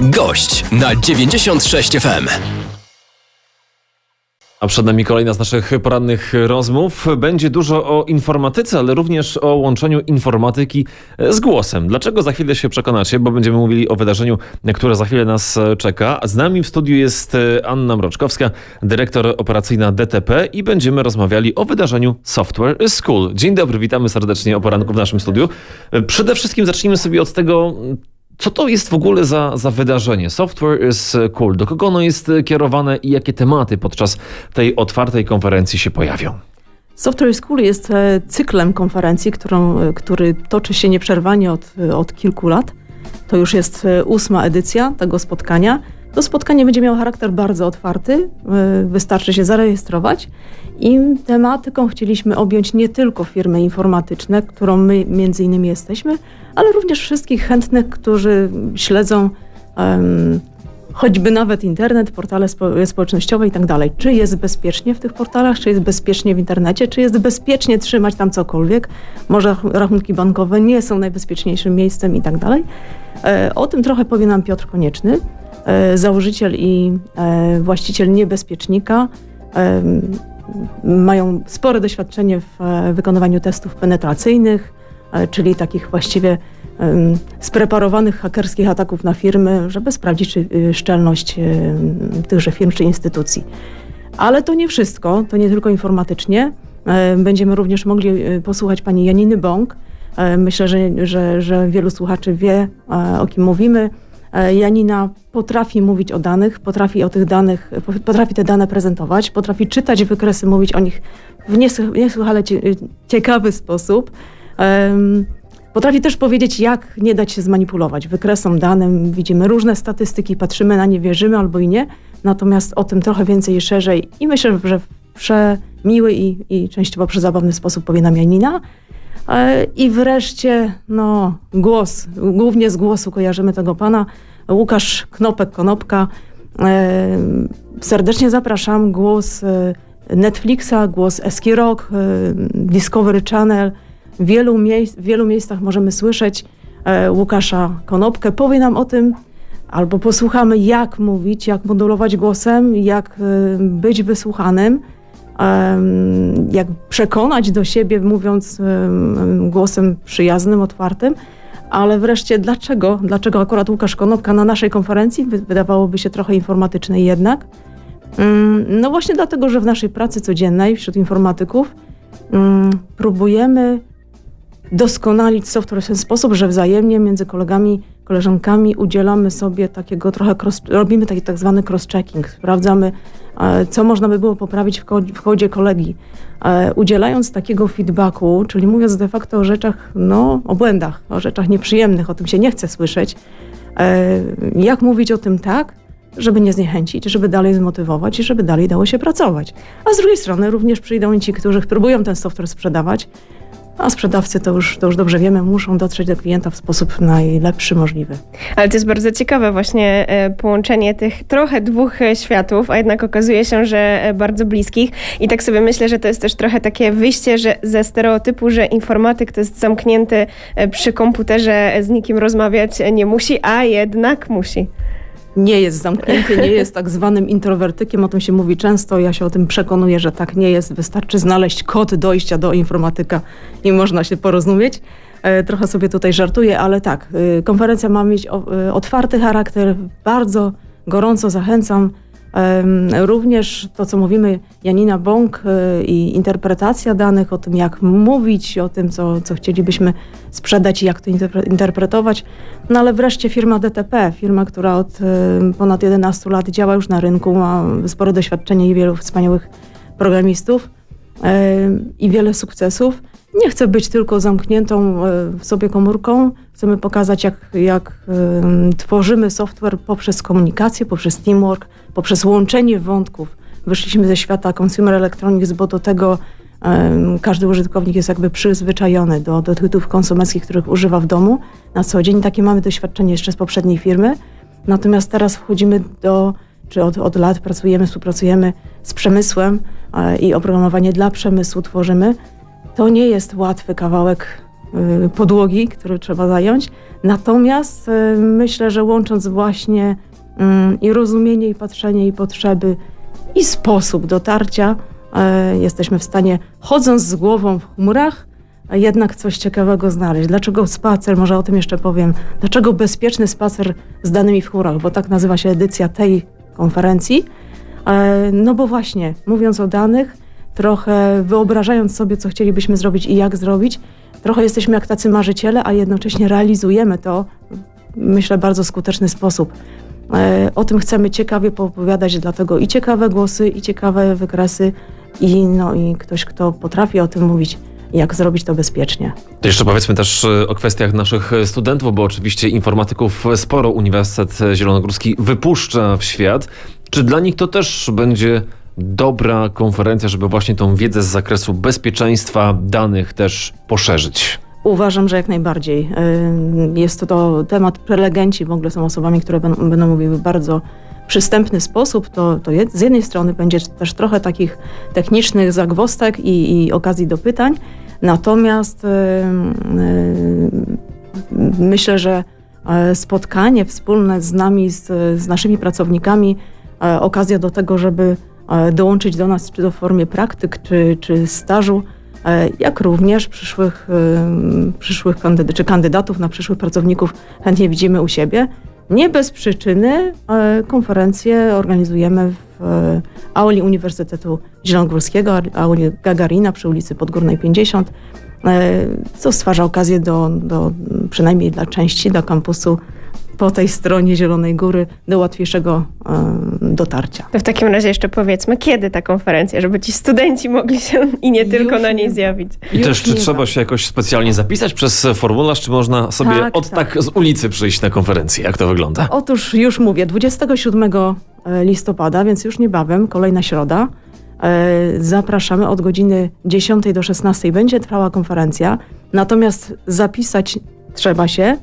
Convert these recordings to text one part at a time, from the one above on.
Gość na 96 FM. A przed nami kolejna z naszych porannych rozmów. Będzie dużo o informatyce, ale również o łączeniu informatyki z głosem. Dlaczego za chwilę się przekonacie, bo będziemy mówili o wydarzeniu, które za chwilę nas czeka. Z nami w studiu jest Anna Mroczkowska, dyrektor operacyjna DTP i będziemy rozmawiali o wydarzeniu Software School. Dzień dobry, witamy serdecznie o poranku w naszym studiu. Przede wszystkim zacznijmy sobie od tego, co to jest w ogóle za, za wydarzenie? Software is cool. Do kogo ono jest kierowane i jakie tematy podczas tej otwartej konferencji się pojawią? Software School jest e, cyklem konferencji, którą, e, który toczy się nieprzerwanie od, od kilku lat. To już jest e, ósma edycja tego spotkania. To spotkanie będzie miało charakter bardzo otwarty, wystarczy się zarejestrować i tematyką chcieliśmy objąć nie tylko firmy informatyczne, którą my między innymi jesteśmy, ale również wszystkich chętnych, którzy śledzą um, choćby nawet internet, portale spo, społecznościowe i tak dalej. Czy jest bezpiecznie w tych portalach, czy jest bezpiecznie w internecie, czy jest bezpiecznie trzymać tam cokolwiek. Może rachunki bankowe nie są najbezpieczniejszym miejscem i tak dalej. E, o tym trochę powie nam Piotr Konieczny, e, założyciel i e, właściciel niebezpiecznika mają spore doświadczenie w wykonywaniu testów penetracyjnych, czyli takich właściwie spreparowanych hakerskich ataków na firmy, żeby sprawdzić czy y, szczelność tychże firm czy instytucji. Ale to nie wszystko, to nie tylko informatycznie. E, będziemy również mogli y, posłuchać pani Janiny Bąk. E, myślę, że, że, że wielu słuchaczy wie, o kim mówimy. Janina potrafi mówić o danych, potrafi o tych danych, potrafi te dane prezentować, potrafi czytać wykresy, mówić o nich w niesłychale ciekawy sposób. Potrafi też powiedzieć, jak nie dać się zmanipulować wykresom, danym. Widzimy różne statystyki, patrzymy na nie, wierzymy albo i nie. Natomiast o tym trochę więcej i szerzej i myślę, że w przemiły i, i częściowo przezabawny sposób powie nam Janina. E, I wreszcie, no, głos. Głównie z głosu kojarzymy tego pana. Łukasz Knopek-Konopka. E, serdecznie zapraszam. Głos e, Netflixa, głos Eski Rock, Discovery Channel – w wielu, miejsc, w wielu miejscach możemy słyszeć e, Łukasza Konopkę. Powie nam o tym, albo posłuchamy, jak mówić, jak modulować głosem, jak e, być wysłuchanym, e, jak przekonać do siebie, mówiąc głosem przyjaznym, otwartym. Ale wreszcie dlaczego? Dlaczego akurat Łukasz Konopka na naszej konferencji? Wydawałoby się trochę informatycznej jednak. Mm, no właśnie dlatego, że w naszej pracy codziennej wśród informatyków mm, próbujemy doskonalić software w ten sposób, że wzajemnie między kolegami, koleżankami udzielamy sobie takiego trochę, cross, robimy taki tak zwany cross-checking, sprawdzamy, e, co można by było poprawić w, kodzie, kolegi. E, udzielając takiego feedbacku, czyli mówiąc de facto o rzeczach, no, o błędach, o rzeczach nieprzyjemnych, o tym się nie chce słyszeć, e, jak mówić o tym tak, żeby nie zniechęcić, żeby dalej zmotywować i żeby dalej dało się pracować. A z drugiej strony również przyjdą ci, którzy próbują ten software sprzedawać, a sprzedawcy to już, to już dobrze wiemy, muszą dotrzeć do klienta w sposób najlepszy możliwy. Ale to jest bardzo ciekawe właśnie e, połączenie tych trochę dwóch e, światów, a jednak okazuje się, że e, bardzo bliskich. I tak sobie myślę, że to jest też trochę takie wyjście że ze stereotypu, że informatyk to jest zamknięty przy komputerze, z nikim rozmawiać nie musi, a jednak musi nie jest zamknięty, nie jest tak zwanym introwertykiem, o tym się mówi często. Ja się o tym przekonuję, że tak nie jest. Wystarczy znaleźć kod dojścia do informatyka i można się porozumieć. E, trochę sobie tutaj żartuję, ale tak, e, konferencja ma mieć e, otwarty charakter. Bardzo gorąco zachęcam Również to, co mówimy, Janina Bąk e, i interpretacja danych, o tym, jak mówić, o tym, co, co chcielibyśmy sprzedać i jak to interpretować. No ale wreszcie firma DTP, firma, która od ponad 11 lat działa już na rynku, ma spore doświadczenie i wielu wspaniałych programistów i wiele sukcesów. Nie chcę być tylko zamkniętą e, w sobie komórką. Chcemy pokazać, jak, jak tworzymy software poprzez komunikację, poprzez teamwork, poprzez łączenie wątków. Wyszliśmy ze świata consumer electronics, bo do tego każdy użytkownik jest jakby przyzwyczajony do, do tytułów konsumenckich, których używa w domu na co dzień. Takie mamy doświadczenie jeszcze z poprzedniej firmy. Natomiast teraz wchodzimy do, czy od, od lat pracujemy, współpracujemy z przemysłem e, i oprogramowanie dla przemysłu tworzymy. To nie jest łatwy kawałek y, podłogi, które trzeba zająć. Natomiast y, myślę, że łącząc właśnie mm, i rozumienie, i patrzenie, i potrzeby, i sposób dotarcia, y, jesteśmy w stanie, chodząc z głową w chmurach, jednak coś ciekawego znaleźć. Dlaczego spacer, może o tym jeszcze powiem, dlaczego bezpieczny spacer z danymi w chmurach, bo tak nazywa się edycja tej konferencji. E, No bo właśnie, mówiąc o danych, trochę wyobrażając sobie, co chcielibyśmy zrobić i jak zrobić, trochę jesteśmy jak tacy marzyciele, a jednocześnie realizujemy to, myślę, bardzo skuteczny sposób. E, O tym chcemy ciekawie poopowiadać, dlatego i ciekawe głosy, i ciekawe wykresy, i, no, i ktoś, kto potrafi o tym mówić, jak zrobić to bezpiecznie. To jeszcze powiedzmy też e, o kwestiach naszych studentów, bo oczywiście informatyków sporo Uniwersytet Zielonogórski wypuszcza w świat. Czy dla nich to też będzie dobra konferencja, żeby właśnie tą wiedzę z zakresu bezpieczeństwa danych też poszerzyć? Uważam, że jak najbardziej. Y, Jest to, to temat prelegenci, w ogóle są osobami, które będą, będą mówiły bardzo przystępny sposób. To, to z jednej strony będzie też trochę takich technicznych zagwostek i, i okazji do pytań, natomiast y, y, myślę, że e, spotkanie wspólne z nami, z, z naszymi pracownikami, e, okazja do tego, żeby dołączyć do nas czy to w formie praktyk, czy, czy stażu, e, jak również przyszłych, em, przyszłych kandydatów, czy kandydatów na przyszłych pracowników chętnie widzimy u siebie. Nie bez przyczyny e, konferencje organizujemy w e, auli Uniwersytetu Zielonogórskiego, auli Gagarina przy ulicy Podgórnej 50, e, co stwarza okazję do, do, przynajmniej dla części, do kampusu po tej stronie Zielonej Góry, do łatwiejszego e, dotarcia. To w takim razie jeszcze powiedzmy, kiedy ta konferencja, żeby ci studenci mogli się i nie Już tylko na niej nie- zjawić. I Już też czy trzeba ma. się jakoś specjalnie zapisać przez formularz, czy można sobie Tak, od tak. tak z ulicy przyjść na konferencję? Jak to wygląda? Otóż już mówię, 27 listopada, więc już niebawem, kolejna środa. e, Zapraszamy od godziny 10 do 16 będzie trwała konferencja. Natomiast zapisać trzeba się.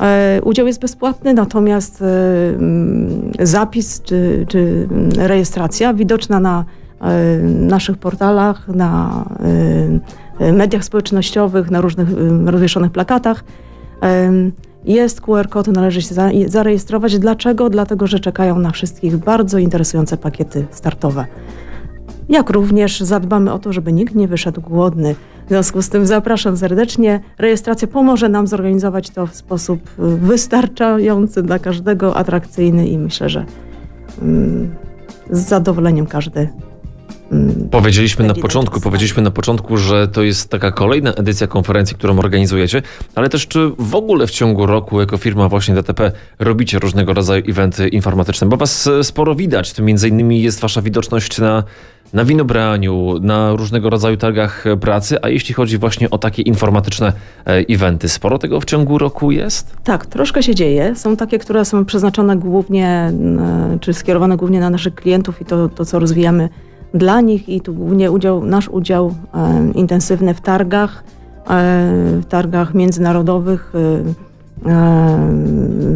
E, Udział jest bezpłatny, natomiast e, mm, zapis czy, czy rejestracja widoczna na e, naszych portalach, na mediach społecznościowych, na różnych rozwieszonych plakatach. Jest QR kod, należy się za- zarejestrować. Dlaczego? Dlatego, że czekają na wszystkich bardzo interesujące pakiety startowe. Jak również zadbamy o to, żeby nikt nie wyszedł głodny. W związku z tym zapraszam serdecznie. Rejestracja pomoże nam zorganizować to w sposób y, wystarczający dla każdego, atrakcyjny i myślę, że mm, z zadowoleniem każdy. Powiedzieliśmy na początku, powiedzieliśmy na początku, że to jest taka kolejna edycja konferencji, którą organizujecie, ale też czy w ogóle w ciągu roku jako firma właśnie DTP robicie różnego rodzaju eventy informatyczne, bo was e, sporo widać, to między innymi jest wasza widoczność na, na winobraniu, na różnego rodzaju targach e, pracy, a jeśli chodzi właśnie o takie informatyczne e, eventy, sporo tego w ciągu roku jest? Tak, troszkę się dzieje. Są takie, które są przeznaczone głównie, czy skierowane głównie na naszych klientów i to, to co rozwijamy dla nich i tu głównie udział, nasz udział e, intensywny w targach, e, w targach międzynarodowych e,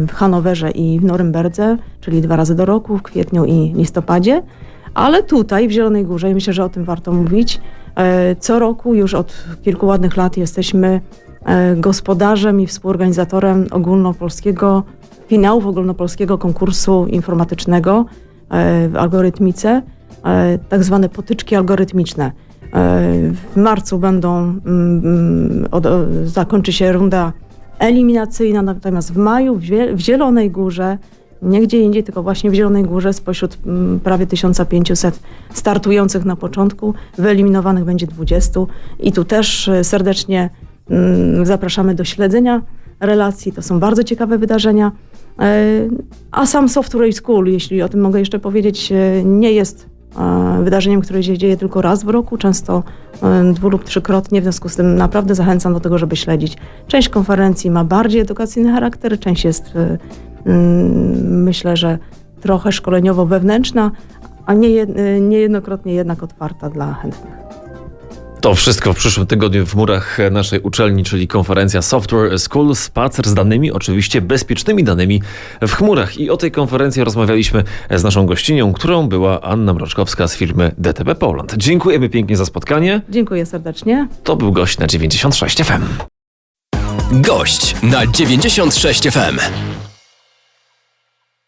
w Hanowerze i w Norymberdze, czyli dwa razy do roku, w kwietniu i listopadzie. Ale tutaj w Zielonej Górze, i myślę, że o tym warto mówić, co roku już od kilku ładnych lat jesteśmy gospodarzem i współorganizatorem ogólnopolskiego, finałów ogólnopolskiego konkursu informatycznego w algorytmice, tak zwane potyczki algorytmiczne. E, W marcu będą, mm, mm, zakończy się runda eliminacyjna, natomiast w maju w, Zie- w Zielonej Górze, nie gdzie indziej, tylko właśnie w Zielonej Górze spośród mm, prawie 1500 startujących na początku, wyeliminowanych będzie 20 i tu też e, serdecznie zapraszamy do śledzenia relacji. To są bardzo ciekawe wydarzenia. E, A sam Software School, jeśli o tym mogę jeszcze powiedzieć, e, nie jest e, wydarzeniem, które się dzieje tylko raz w roku, często e, dwu lub trzykrotnie. W związku z tym naprawdę zachęcam do tego, żeby śledzić. Część konferencji ma bardziej edukacyjny charakter, część jest, e, mm, myślę, że trochę szkoleniowo-wewnętrzna, a nie, jed- e, niejednokrotnie jednak otwarta dla chętnych. To wszystko w przyszłym tygodniu w murach naszej uczelni, czyli konferencja Software School, spacer z danymi, oczywiście bezpiecznymi danymi w chmurach. I o tej konferencji rozmawialiśmy z naszą gościnią, którą była Anna Mroczkowska z firmy DTP Poland. Dziękujemy pięknie za spotkanie. Dziękuję serdecznie. To był gość na 96 FM. Gość na 96 FM.